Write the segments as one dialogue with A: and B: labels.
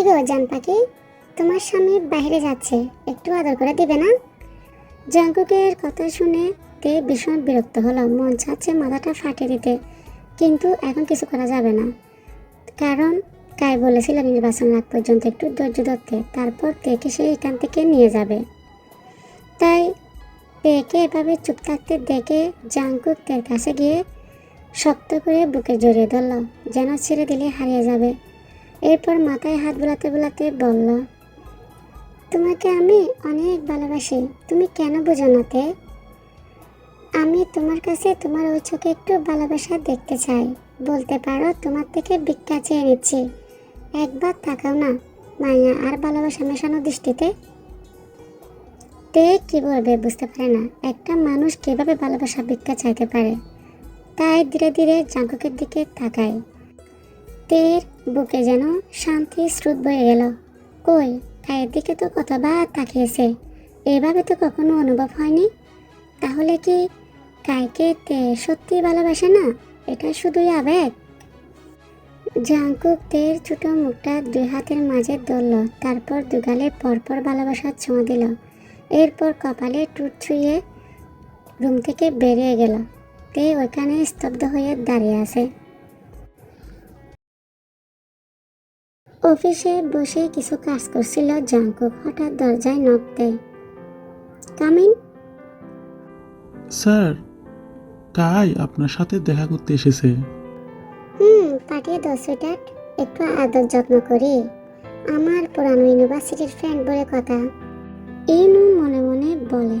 A: কি গো জান পাখি? তোমার স্বামী বাইরে যাচ্ছে, একটু আদর করে দিবে না? জাঙ্কুকের কথা শুনে তে ভীষণ বিরক্ত হলো, মন চাচ্ছে মাথাটা ফাটিয়ে দিতে, কিন্তু এখন কিছু করা যাবে না। কারণ কাই বলেছিল নির্বাচন আগ পর্যন্ত একটু ধৈর্য ধরতে, তারপর তেকে সে এখান থেকে নিয়ে যাবে। তাই তেকে এভাবে চুপ থাকতে দেখে জাঙ্কুক তের কাছে গিয়ে শক্ত করে বুকে জড়িয়ে ধরল, যেন ছেড়ে দিলে হারিয়ে যাবে। এরপর মাথায় হাত বোলাতে বোলাতে বলল, তোমাকে আমি অনেক ভালোবাসি। তুমি কেন বোঝো না তে? আমি তোমার কাছে তোমার ওই চোখে একটু ভালোবাসা দেখতে চাই। বলতে পারো তোমার থেকে ভিক্ষা চেয়ে নিচ্ছি। একবার তাকাও না, মায়া, আর ভালোবাসা মেশানো দৃষ্টিতে। তে কি বলবে বুঝতে পারে না। একটা মানুষ কীভাবে ভালোবাসা ভিক্ষা চাইতে পারে, তাই ধীরে ধীরে জাঙ্কুকের দিকে তাকায়। তের বুকে যেন শান্তি স্রোত বয়ে গেল। কই কায়ের দিকে তো কতবার তাকিয়েছে। এভাবে তো কখনো অনুভব হয়নি। তাহলে কি কাইকে তে সত্যি ভালোবাসে না? এটা শুধুই আবেগ? জাঙ্কুক তের ছোট মুখটা দুই হাতের মাঝে ধরল, তারপর দুগালে পরপর ভালোবাসার ছোঁয়া দিল। এরপর কপালে টুট ছুঁয়ে রুম থেকে বেরিয়ে গেল। তে ওইখানে স্তব্ধ হয়ে দাঁড়িয়ে আছে। অফিসে বসে কিছু কাজ করছিল জাঙ্কুক হঠাৎ দরজায় নক দেয়। কামিন?
B: স্যার কাই আপনার সাথে দেখা করতে এসেছে।
A: হুম পাঠিয়ে দাও সুইটার্ট একটু আদর যত্ন করি। আমার পুরানো ইউনিভার্সিটির ফ্রেন্ড বলে কথা। ইনু মনে মনে বলে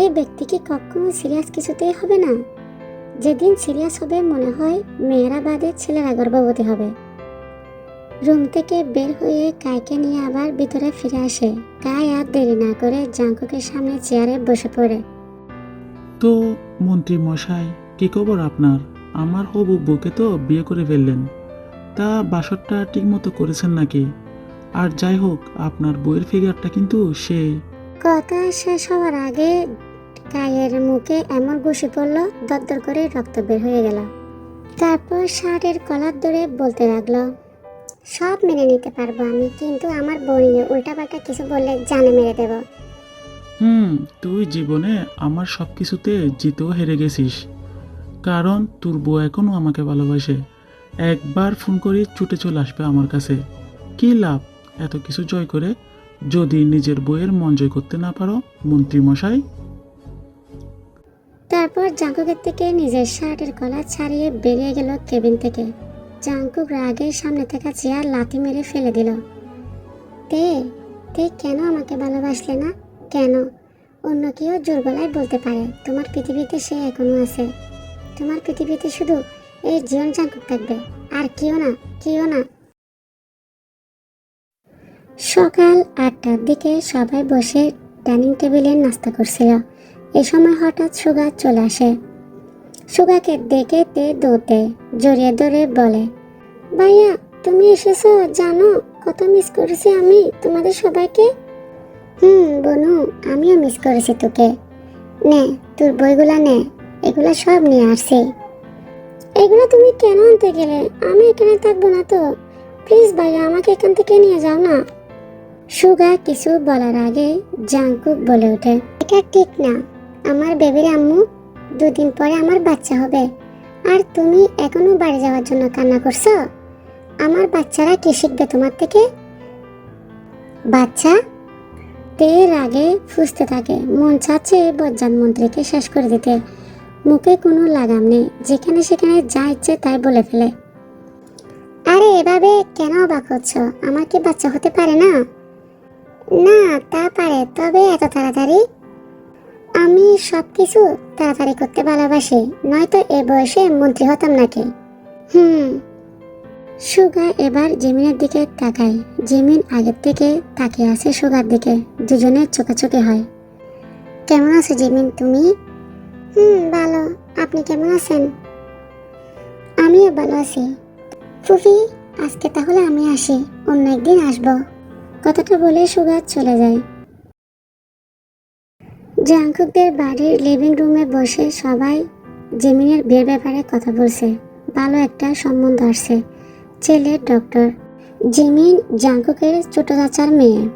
A: এই ব্যক্তি কি কখনো সিরিয়াস কিছুতেই হবে না? যেদিন সিরিয়াস হবে মনে হয় মেয়েরা বাদে ছেলেরা গর্ভবতী হবে। রুম থেকে বের হয়ে কাইকে নিয়ে আবার ভিতরে ফিরে আসে। কাই আর দেরি না করে জাঙ্কুকের সামনে চেয়ারে বসে পড়ে।
B: তো মন্ত্রী মশাই কি খবর আপনার? আমার হবু বউকে তো বিয়ে করে ফেললেন। তা বাসরটা ঠিকমতো করেছেন নাকি? আর যাই হোক আপনার বইয়ের ফিগারটা কিন্তু সেই
A: কথা শেষ হওয়ার আগে গায়ের মুখে এমন ঘুষি পড়ল দরদর করে রক্ত বের হয়ে গেল। তারপর শার্টের কলার ধরে বলতে লাগল সব মেনে নিতে পারব আমি কিন্তু আমার বউ নিয়ে উল্টাপাল্টা কিছু বললে জানে মেরে দেব।
B: হুম তুই জীবনে আমার সব কিছুতে জিতেও হেরে গেছিস। কারণ তোর বউ এখনও আমাকে ভালোবাসে। একবার ফোন করে ছুটে চলে আসবে আমার কাছে। কি লাভ? এত কিছু জয় করে যদি নিজের বইয়ের মন জয় করতে না পারো মন্ত্রী মশাই
A: তারপর জাঙ্কুকের থেকে নিজের শার্টের কলার ছাড়িয়ে বেরিয়ে গেল কেবিন থেকে। জাঙ্কুক রাগের সামনে থাকা চেয়ার লাথি মেরে ফেলে দিল। তে তে কেন আমাকে ভালোবাসলে না? কেন? অন্য কেউ জোর গলায় বলতে পারে, তোমার পৃথিবীতে সে এখনও আছে। তোমার পৃথিবীতে শুধু এই জীবন জাঙ্কুক থাকবে, আর কেউ না কেউ না। সকাল আটটার দিকে সবাই বসে ডাইনিং টেবিলে নাস্তা করছিল। এ সময় হঠাৎ সুগা চলে আসে। সুগাকে দেখে তে দৌড়তে জড়িয়ে ধরে বলে, ভাইয়া, তুমি এসেছ, জানো, কত মিস করেছি আমি তোমাদের সবাইকে? হুম, বনু, আমিও মিস করেছি তোকে। নে, তোর বইগুলা নে, এগুলা সব নিয়ে আসছি। এগুলো তুমি কেন আনতে গেলে? আমি এখানে থাকব না তো। প্লিজ ভাইয়া, আমাকে এখান থেকে নিয়ে যাও না। সুগা কিছু বলার আগে জাঙ্কুক বলে ওঠে, এটা ঠিক না। আমার বেবির আম্মু দুদিন পরে আমার বাচ্চা হবে। আর তুমি এখনও বাড়ি যাওয়ার জন্য কান্না করছ? আমার বাচ্চারা কি শিখবে তোমার থেকে? বাচ্চা, তের আগে ফুসতে থাকে। মন চাচ্ছে বজ্জান মন্ত্রীকে শেষ করে দিতে। মুখে কোনো লাগাম নেই। যেখানে সেখানে যা ইচ্ছে তাই বলে ফেলে। আরে এভাবে কেন অবাক হচ্ছ? আমার কি বাচ্চা হতে পারে না? না, তা পারে। তবে এত তাড়াতাড়ি আমি সব কিছু তাড়াতাড়ি করতে ভালোবাসি, নয়তো এ বয়সে মন্ত্রী হতাম নাকি? হুম। সুগা এবার জিমিনের দিকে তাকায়। জিমিন আগের থেকে তাকিয়ে আছে সুগার দিকে দুজনের চোখাচোখি হয়। কেমন আছো জিমিন তুমি? হুম, ভালো। আপনি কেমন আছেন? আমিও ভালো আছি। ফুফি, আজকে তাহলে আমি আসি, অন্য একদিন আসব। কথাটা বলে সুগার চলে যায়। জাঙ্কুকদের বাড়ির লিভিং রুমে বসে সবাই জেমিনের বিয়ের ব্যাপারে কথা বলছে। ভালো একটা সম্বন্ধ আসছে। ছেলের ডক্টর জিমিন জাংকুকের ছোট চাচার মেয়ে।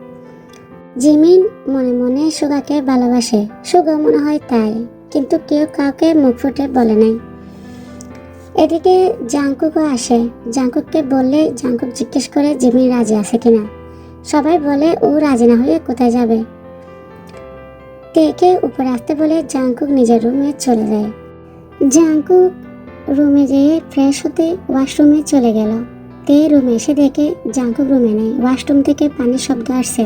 A: জিমিন মনে মনে সুগাকে ভালোবাসে। সুগা মনে হয় তাই, কিন্তু কেউ কাউকে মুখ ফুটে বলে নাই। এদিকে জাংকুকও আসে। জাংকুককে বললে জাংকুক জিজ্ঞেস করে জিমিন রাজি আছে কিনা? সবাই বলে ও রাজি না হয়ে কোথায় যাবে? তেকে উপরে আসতে বলে জাংকুক নিজের রুমে চলে যায়। জাংকুক রুমে যেয়ে ফ্রেশ হতে ওয়াশরুমে চলে গেল। তে রুমে এসে দেখে জাংকুক রুমে নেই। ওয়াশরুম থেকে পানির শব্দ আসছে।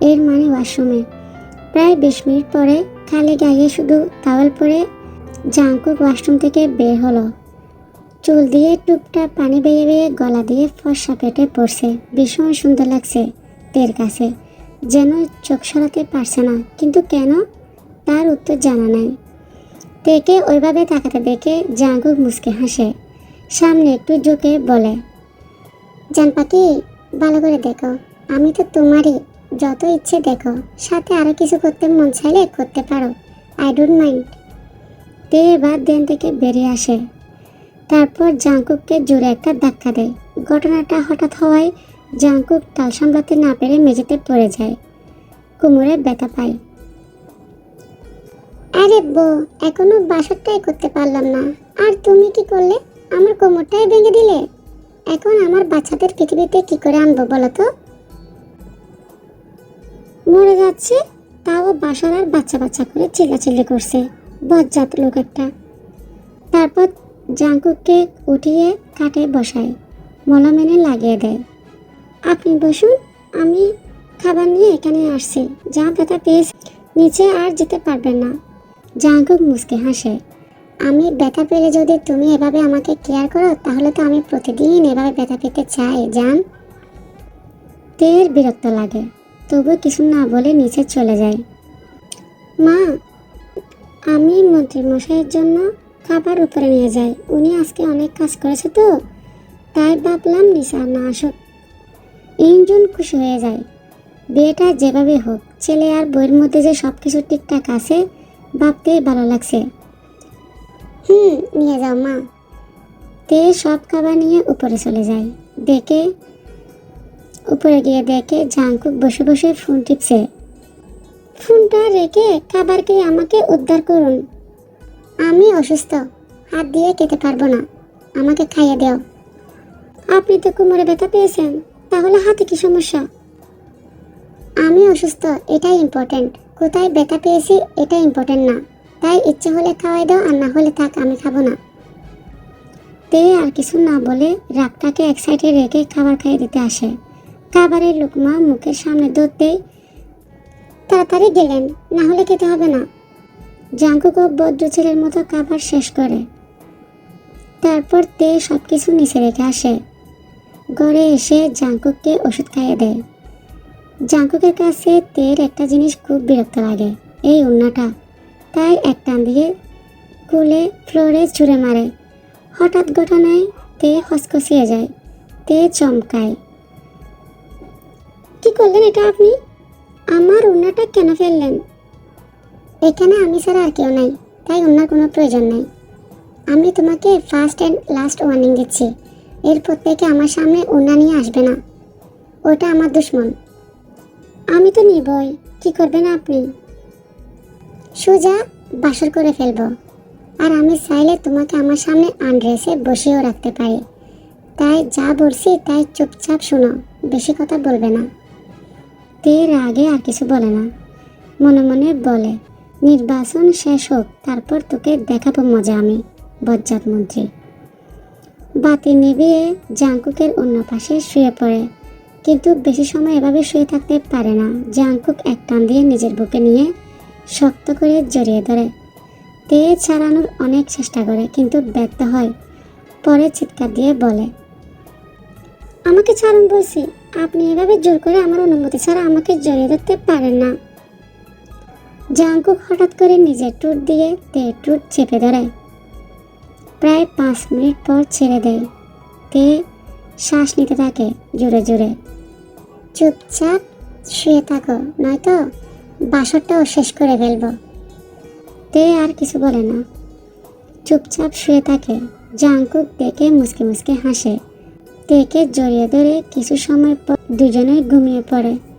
A: এর মানে ওয়াশরুমে প্রায় বিশ মিনিট পরে খালি গায়ে শুধু তাওয়াল পরে জাংকুক ওয়াশরুম থেকে বের হলো। চুল দিয়ে টুপটা পানি বেয়ে বেয়ে গলা দিয়ে ফর্সা পেটে পড়ছে। ভীষণ সুন্দর লাগছে তের কাছে। যেন চোখ সরাতে পারছে না। কিন্তু কেন? তার উত্তর জানা নাই। তেকে ওইভাবে তাকাতে দেখে জাঙ্গুক মুসকে হাসে। সামনে একটু ঝুঁকে বলে জান পাখি ভালো করে দেখো। আমি তো তোমারই যত ইচ্ছে দেখো। সাথে আরও কিছু করতে মন চাইলে করতে পারো। আই ডোন্ট মাইন্ড তে এবার দেন থেকে বেরিয়ে আসে। তারপর জাঙ্কুককে জোরে একটা ধাক্কা দেয়। ঘটনাটা হঠাৎ হওয়ায় জাঙ্কুক তাল সামলাতে না পেরে মেঝেতে পড়ে যায়। কোমরে ব্যথা পায়। আরে বউ, এখনও বাসরটাই করতে পারলাম না। আর তুমি কি করলে? আমার কোমরটাই ভেঙে দিলে? এখন আমার বাচ্চাদের পৃথিবীতে কি করে আনব বলো তো? মরে যাচ্ছে, তাও বাসার আর বাচ্চা বাচ্চা করে চিল্লাচিল্লি করছে, বজ্জাত লোক একটা। তারপর জাঙ্কুককে উঠিয়ে কাটে বসায়, মলম এনে লাগিয়ে দেয়। আপনি বসুন, আমি খাবার নিয়ে এখানে আসছি। যা ব্যথা পেয়েছি নিচে আর যেতে পারবেন না। জাঙ্কুক মুসকে হাসে। আমি ব্যথা পেলে যদি তুমি এভাবে আমাকে কেয়ার করো, তাহলে তো আমি প্রতিদিন এভাবে ব্যথা পেতে চাই, জান। তের বিরক্ত লাগে। তবু কিছু না বলে নিচে চলে যায়। মা, আমি মন্ত্রী মশাইয়ের জন্য খাবার উপরে নিয়ে যাই। উনি আজকে অনেক কাজ করেছে তো। তাই ভাবলাম নিশা না আসুক। ইঞ্জন খুশি হয়ে যায়। বিয়েটা যেভাবে হোক, ছেলে আর বইয়ের মধ্যে যে সব কিছু ঠিকঠাক আছে, ভাবতেই ভালো লাগছে। হুম, নিয়ে যাও মা। তে সব খাবার নিয়ে উপরে চলে যায়। দেখে, উপরে গিয়ে দেখে জাঙ্কুক বসে বসে ফোন টিপছে। ফোনটা রেখে খাবারকে আমাকে উদ্ধার করুন। আমি অসুস্থ, হাত দিয়ে খেতে পারব না। আমাকে খাইয়ে দাও। আপনি তো কোমরে ব্যথা পেয়েছেন। তাহলে হাতে কি সমস্যা? আমি অসুস্থ, এটাই ইম্পর্টেন্ট কোথায় ব্যথা পেয়েছি এটা ইম্পর্টেন্ট না। তাই ইচ্ছে হলে খাওয়াই দাও, আর না হলে থাক, আমি খাব না। তে আর কিছু না বলে রাগটাকে এক সাইডে রেখে খাবার খাইয়ে দিতে আসে। খাবারের লুকমা মুখের সামনে ধরতেই তাড়াতাড়ি গেলেন, না হলে খেতে হবে না। জাঙ্কুকও বদ্র ছেলের মতো খাবার শেষ করে। তারপর তে সব কিছু নিচে রেখে আসে। ঘরে এসে জাঙ্কুককে ওষুধ খাইয়ে দেয়। জাঙ্কুকের কাছে তের একটা জিনিস খুব বিরক্ত লাগে, এই উন্নাটা। তাই এক টান দিয়ে কুলে ফ্লোরে ছুঁড়ে মারে। হঠাৎ ঘটনায় তে হসকসিয়ে যায়, তে চমকায়। কি করলেন এটা আপনি? আমার উন্নাটা কেন ফেললেন? এখানে আমি ছাড়া আর কেউ নাই, তাই অন্যার কোনো প্রয়োজন নাই। আমি তোমাকে ফার্স্ট অ্যান্ড লাস্ট ওয়ার্নিং দিচ্ছি। এরপর থেকে আমার সামনে অন্যা নিয়ে আসবে না। ওটা আমার দুশ্মন। আমি তো নিবই কি করবেন আপনি? সোজা বাসর করে ফেলব। আর আমি চাইলে তোমাকে আমার সামনে আনড্রেসে বসেও রাখতে পারি। তাই যা বলছি, তাই চুপচাপ শোনো। বেশি কথা বলবে না। তের আগে আর কিছু বলে না। মনে মনে বলে, নির্বাচন শেষ হোক, তারপর তোকে দেখাবো মজা আমি, বজ্জাত মন্ত্রী। বাতি নিভিয়ে জাঙ্কুকের অন্য পাশে শুয়ে পড়ে। কিন্তু বেশি সময় এভাবে শুয়ে থাকতে পারে না। জাঙ্কুক এক টান দিয়ে নিজের বুকে নিয়ে শক্ত করে জড়িয়ে ধরে। তে ছাড়ানোর অনেক চেষ্টা করে, কিন্তু ব্যর্থ হয়। পরে চিৎকার দিয়ে বলে, আমাকে ছাড়ুন বলছি, আপনি এভাবে জোর করে আমার অনুমতি ছাড়া আমাকে জড়িয়ে ধরতে পারেন না। জাঙ্কুক হঠাৎ করে নিজের টুট দিয়ে তে টুট চেপে ধরে। প্রায় পাঁচ মিনিট পর ছেড়ে দেয়। তে শ্বাস নিতে থাকে জোরে জোরে। চুপচাপ শুয়ে থাকো, নয়তো বাসরটাও শেষ করে ফেলব। তে আর কিছু বলে না। চুপচাপ শুয়ে থাকে। জাঙ্কুক দেখে মুসকে মুসকে হাসে। তেকে জড়িয়ে ধরে কিছু সময় পর দুজনেই ঘুমিয়ে পড়ে।